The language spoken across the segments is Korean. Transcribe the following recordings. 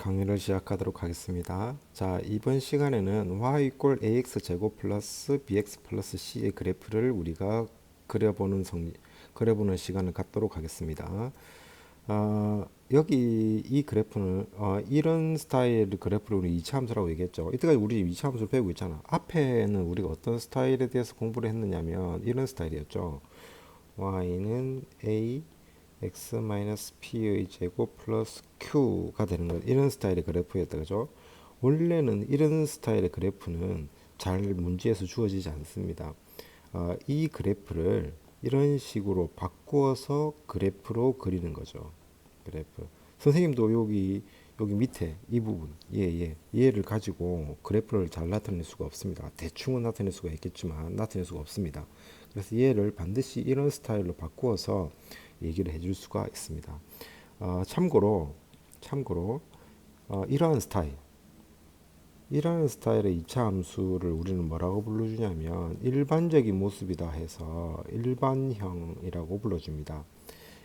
강의를 시작하도록 하겠습니다. 자, 이번 시간에는 y 이꼴 ax 제곱 플러스 bx 플러스 c의 그래프를 우리가 그려보는 성, 그려보는 시간을 갖도록 하겠습니다. 어, 여기 이 그래프는 어, 이런 스타일의 그래프를 우리 이차함수라고 얘기했죠. 이때까지 우리 이차함수를 배우고 있잖아. 앞에는 우리가 어떤 스타일에 대해서 공부를 했느냐면 이런 스타일이었죠. y는 a x 마이너스 p의 제곱 플러스 q가 되는 것 이런 스타일의 그래프였다 그죠? 원래는 이런 스타일의 그래프는 잘 문제에서 주어지지 않습니다. 어, 이 그래프를 이런 식으로 바꾸어서 그래프로 그리는 거죠. 그래프. 선생님도 여기 여기 밑에 이 부분 예예 예, 얘를 가지고 그래프를 잘 나타낼 수가 없습니다. 대충은 나타낼 수가 있겠지만 나타낼 수가 없습니다. 그래서 얘를 반드시 이런 스타일로 바꾸어서 얘기를 해줄 수가 있습니다. 어, 참고로 참고로 어, 이러한 스타일 이러한 스타일의 2차 함수를 우리는 뭐라고 불러주냐면 일반적인 모습이다 해서 일반형이라고 불러줍니다.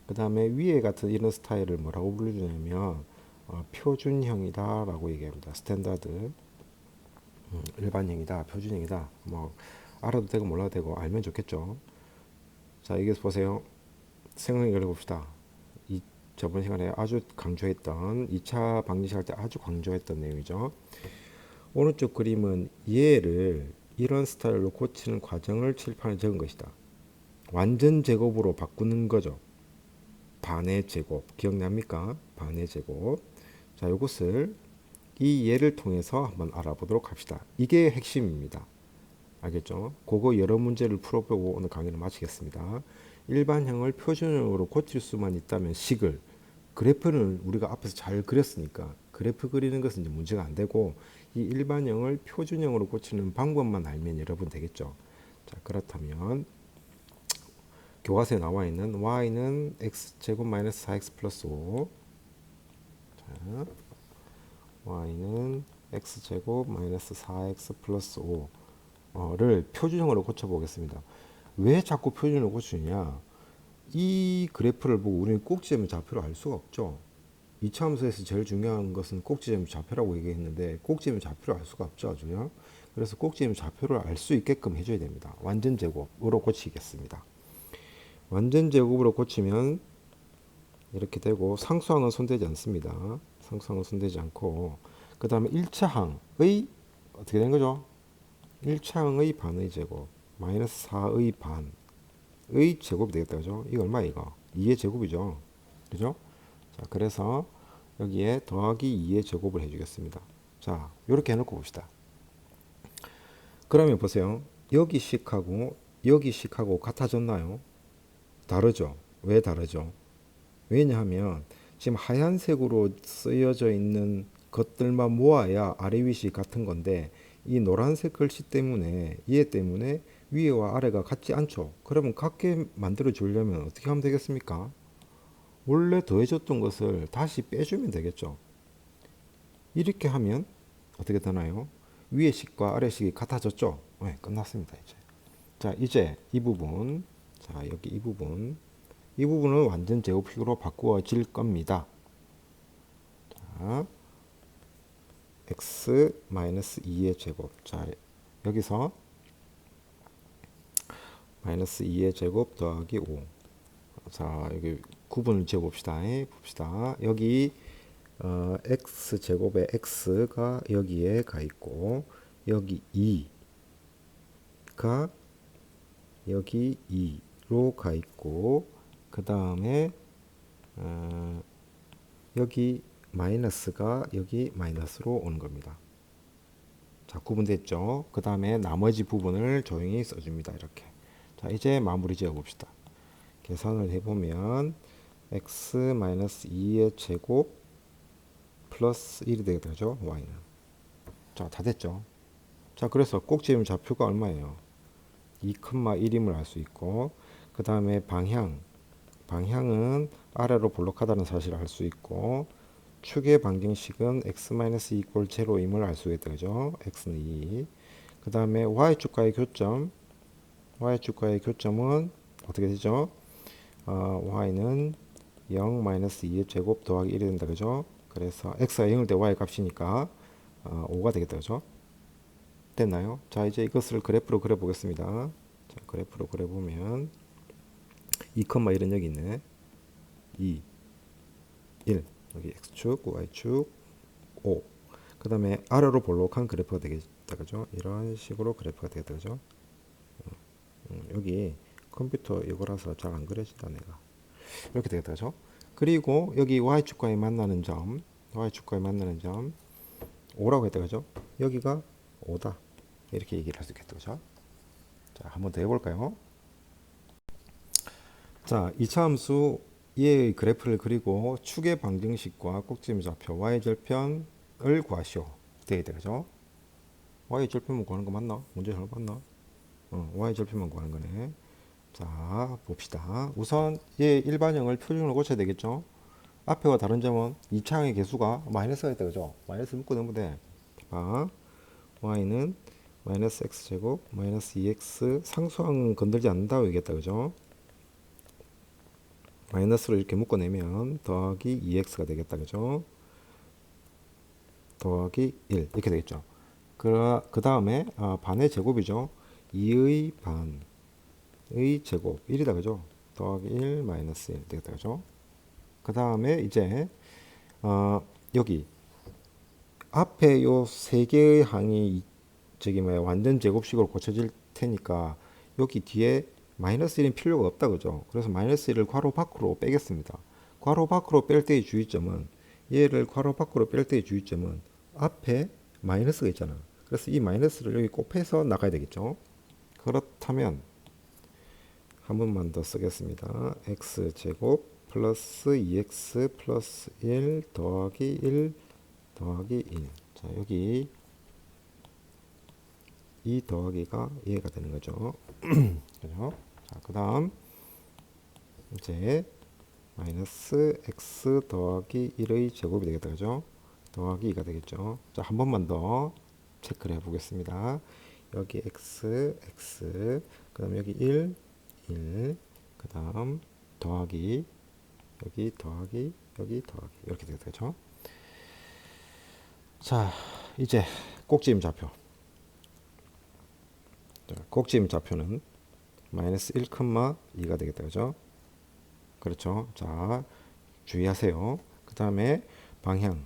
그 다음에 위에 같은 이런 스타일을 뭐라고 불러주냐면 어, 표준형이다 라고 얘기합니다. 스탠다드 음, 일반형이다 표준형이다 뭐 알아도 되고 몰라도 되고 알면 좋겠죠. 자 여기서 보세요. 생각해 봅시다. 이 저번 시간에 아주 강조했던 2차 방정식 할 때 아주 강조했던 내용이죠. 오른쪽 그림은 얘를 이런 스타일로 고치는 과정을 칠판에 적은 것이다. 완전 제곱으로 바꾸는 거죠. 반의 제곱 기억납니까? 반의 제곱. 자, 이것을 이 예를 통해서 한번 알아보도록 합시다. 이게 핵심입니다. 알겠죠? 그거 여러 문제를 풀어보고 오늘 강의를 마치겠습니다. 일반형을 표준형으로 고칠 수만 있다면 식을 그래프는 우리가 앞에서 잘 그렸으니까 그래프 그리는 것은 이제 문제가 안 되고 이 일반형을 표준형으로 고치는 방법만 알면 여러분 되겠죠. 자 그렇다면 교과서에 나와 있는 y는 x 제곱 마이너스 4x 플러스 5 자, y는 x 제곱 마이너스 4x 플러스 5를 표준형으로 고쳐 보겠습니다. 왜 자꾸 표준을 고치느냐? 이 그래프를 보고 우리는 꼭지점의 좌표를 알 수가 없죠. 이차 함수에서 제일 중요한 것은 꼭지점의 좌표라고 얘기했는데 꼭지점의 좌표를 알 수가 없죠, 아주요. 그래서 꼭지점의 좌표를 알 수 있게끔 해줘야 됩니다. 완전 제곱으로 고치겠습니다. 완전 제곱으로 고치면 이렇게 되고 상수항은 손대지 않습니다. 상수항은 손대지 않고 그 다음에 1차항의 어떻게 된 거죠? 1차항의 반의 제곱 마이너스 4의 반의 제곱이 되겠다. 그죠? 이거 얼마 이거? 2의 제곱이죠. 그죠? 자, 그래서 여기에 더하기 2의 제곱을 해주겠습니다. 자, 이렇게 해놓고 봅시다. 그러면 보세요. 여기 식하고 여기 식하고 같아졌나요? 다르죠. 왜 다르죠? 왜냐하면 지금 하얀색으로 쓰여져 있는 것들만 모아야 아래 위시 같은 건데 이 노란색 글씨 때문에 얘 때문에 위에와 아래가 같지 않죠. 그러면 같게 만들어 주려면 어떻게 하면 되겠습니까? 원래 더해졌던 것을 다시 빼주면 되겠죠. 이렇게 하면 어떻게 되나요? 위에 식과 아래 식이 같아졌죠. 네, 끝났습니다. 이제. 자, 이제 이 부분, 자 여기 이 부분, 이 부분은 완전 제곱식으로 바꾸어질 겁니다. 자, x 2의 제곱. 자, 여기서 마이너스 2의 제곱 더하기 5. 자, 여기 구분을 지어 봅시다. 봅시다. 여기 어, x 제곱에 x가 여기에 가 있고 여기 2가 여기 2로 가 있고 그 다음에 어, 여기 마이너스가 여기 마이너스로 오는 겁니다. 자, 구분됐죠? 그 다음에 나머지 부분을 조용히 써줍니다. 이렇게. 자, 이제 마무리 지어 봅시다. 계산을 해보면 x-2의 제곱 플러스 1이 되게 되죠. y는. 자, 다 됐죠. 자, 그래서 꼭지점 좌표가 얼마예요? 2,1임을 알 수 있고 그 다음에 방향 방향은 아래로 볼록하다는 사실을 알 수 있고 축의 방정식은 x-2 이꼴 제로임을 알 수 있게 되죠. x는 2. 그 다음에 y축과의 교점 y축과의 교점은 어떻게 되죠? 어, y는 0 마이너스 2의 제곱 더하기 1이 된다 그죠? 그래서 x가 0일 때 y 값이니까 어, 5가 되겠다 그죠? 됐나요? 자 이제 이것을 그래프로 그려 보겠습니다. 자 그래프로 그려 보면 2, 1은 여기 있네. 2, 1 여기 x축, y축, 5. 그 다음에 아래로 볼록한 그래프가 되겠다 그죠? 이런 식으로 그래프가 되겠다 그죠? 음, 여기 컴퓨터 이거라서 잘 안 그려진다 내가 이렇게 되겠다 그죠? 그리고 여기 y축과에 만나는 점 y축과에 만나는 점 5라고 했다 그죠? 여기가 5다 이렇게 얘기를 할 수 있겠다 그죠? 자 한 번 더 해볼까요? 자 2차 함수 얘의 그래프를 그리고 축의 방정식과 꼭지점 좌표 y절편을 구하시오 되겠다 그죠? y절편만 구하는 거 맞나? 문제 잘못 봤나? 어, y절편만 구하는 거네. 자 봅시다. 우선 얘 일반형을 표준으로 고쳐야 되겠죠? 앞에와 다른 점은 2차항의 개수가 마이너스가 있다 그죠? 마이너스 묶고 넣으면 돼 봐. y는 마이너스 x제곱 마이너스 2x 상수항 건들지 않는다고 얘기했다 그죠? 마이너스로 이렇게 묶어내면 더하기 2x가 되겠다 그죠? 더하기 1 이렇게 되겠죠? 그, 그 다음에 아, 반의 제곱이죠 2의 반의 제곱 1이다 그죠? 더하기 1 마이너스 1 되겠다 그죠? 그 다음에 이제 어, 여기 앞에 요 세 개의 항이 이- 저기 뭐야 완전 제곱식으로 고쳐질 테니까 여기 뒤에 마이너스 1은 필요가 없다 그죠? 그래서 마이너스 1을 괄호 밖으로 빼겠습니다. 괄호 밖으로 뺄 때의 주의점은 얘를 괄호 밖으로 뺄 때의 주의점은 앞에 마이너스가 있잖아. 그래서 이 마이너스를 여기 꼭 빼서 나가야 되겠죠 그렇다면 한 번만 더 쓰겠습니다 x제곱 플러스 2x 플러스 1 더하기 1 더하기 1. 자, 여기 이 더하기가 얘가 되는 거죠. 그죠? 자, 그 다음, 이제, 마이너스 x 더하기 1의 제곱이 되겠다. 그죠? 더하기 2가 되겠죠. 자, 한 번만 더 체크를 해 보겠습니다. 여기 x, x, 그 다음 여기 1, 1, 그 다음 더하기, 여기 더하기, 여기 더하기. 이렇게 되겠다. 그죠? 자, 이제 꼭지임 좌표. 자, 꼭지임 좌표는 마이너스 1,2가 되겠다. 그죠? 그렇죠. 자, 주의하세요. 그 다음에 방향.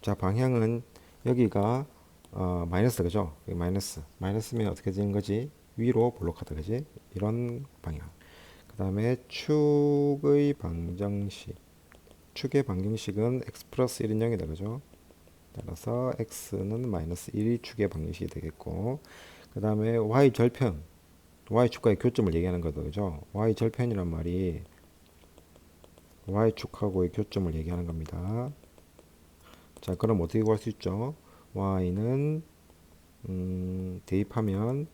자, 방향은 여기가 어, 마이너스 그죠? 마이너스. 마이너스면 어떻게 되는 거지? 위로 볼록하다 그지? 이런 방향. 그 다음에 축의 방정식. 축의 방정식은 x 플러스 1은 0이다 그죠? 따라서 x는 마이너스 1이 축의 방정식이 되겠고 그 다음에 y 절편 y 축과의 교점을 얘기하는 거죠 그죠 y 절편이란 말이 y 축하고의 교점을 얘기하는 겁니다 자 그럼 어떻게 구할 수 있죠 y는 음, 대입하면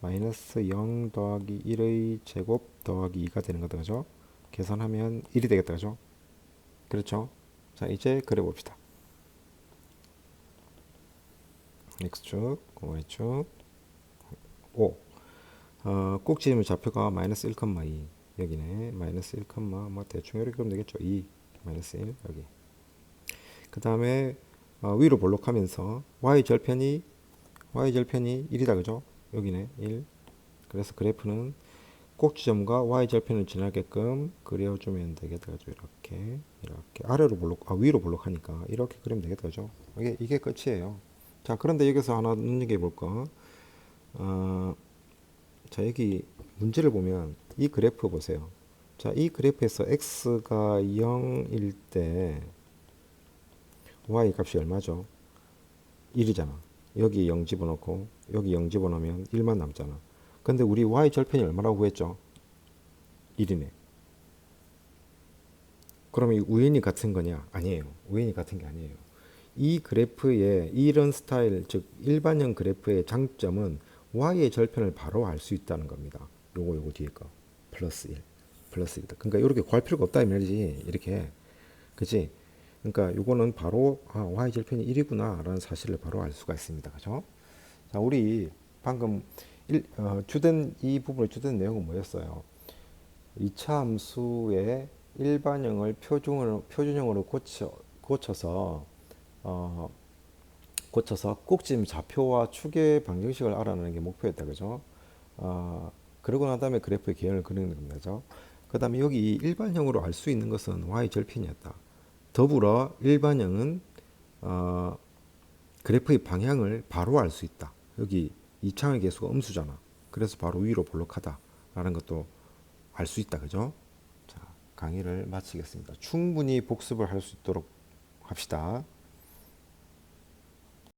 마이너스 0 더하기 1의 제곱 더하기 2가 되는 거죠 그죠 계산하면 1이 되겠다 그죠 그렇죠 자 이제 그려 봅시다 x축, y축, 5. 어, 꼭지점의 좌표가 마이너스 1,2 여기네. 마이너스 1, 뭐 대충 이렇게 그러면 되겠죠. 2 마이너스 1 여기. 그 다음에 어, 위로 볼록하면서 y 절편이 y 절편이 1이다 그죠? 여기네 1. 그래서 그래프는 꼭지점과 y 절편을 지나게끔 그려주면 되겠다 그죠? 이렇게 이렇게 아래로 볼록 아 위로 볼록하니까 이렇게 그리면 되겠다 그죠? 이게 이게 끝이에요. 자, 그런데 여기서 하나 눈여겨 볼까? 어, 자, 여기 문제를 보면 이 그래프 보세요. 자, 이 그래프에서 x가 0일 때 y 값이 얼마죠? 1이잖아. 여기 0 집어넣고 여기 0 집어넣으면 1만 남잖아. 근데 우리 y 절편이 얼마라고 구했죠? 1이네. 그럼 이 우연히 같은 거냐? 아니에요. 우연히 같은 게 아니에요. 이 그래프의 이런 스타일 즉 일반형 그래프의 장점은 y의 절편을 바로 알 수 있다는 겁니다. 요거 요거 뒤에 거 플러스 1 플러스 1이다. 그러니까 이렇게 구할 필요가 없다 이 말이지. 이렇게 그지? 그러니까 요거는 바로 아 y 절편이 1이구나라는 사실을 바로 알 수가 있습니다. 그죠? 자, 우리 방금 일, 어, 주된 이 부분을 주된 내용은 뭐였어요? 2차 함수의 일반형을 표준으로 표준형으로 고쳐 고쳐서 어 고쳐서 꼭지점 좌표와 축의 방정식을 알아내는 게 목표였다 그죠? 어 그러고 난 다음에 그래프의 개연을 그리는 겁니다. 그 다음에 여기 이 일반형으로 알 수 있는 것은 y 절편이었다. 더불어 일반형은 어 그래프의 방향을 바로 알 수 있다. 여기 이창의 개수가 음수잖아. 그래서 바로 위로 볼록하다라는 것도 알 수 있다. 그죠? 자, 강의를 마치겠습니다. 충분히 복습을 할 수 있도록 합시다.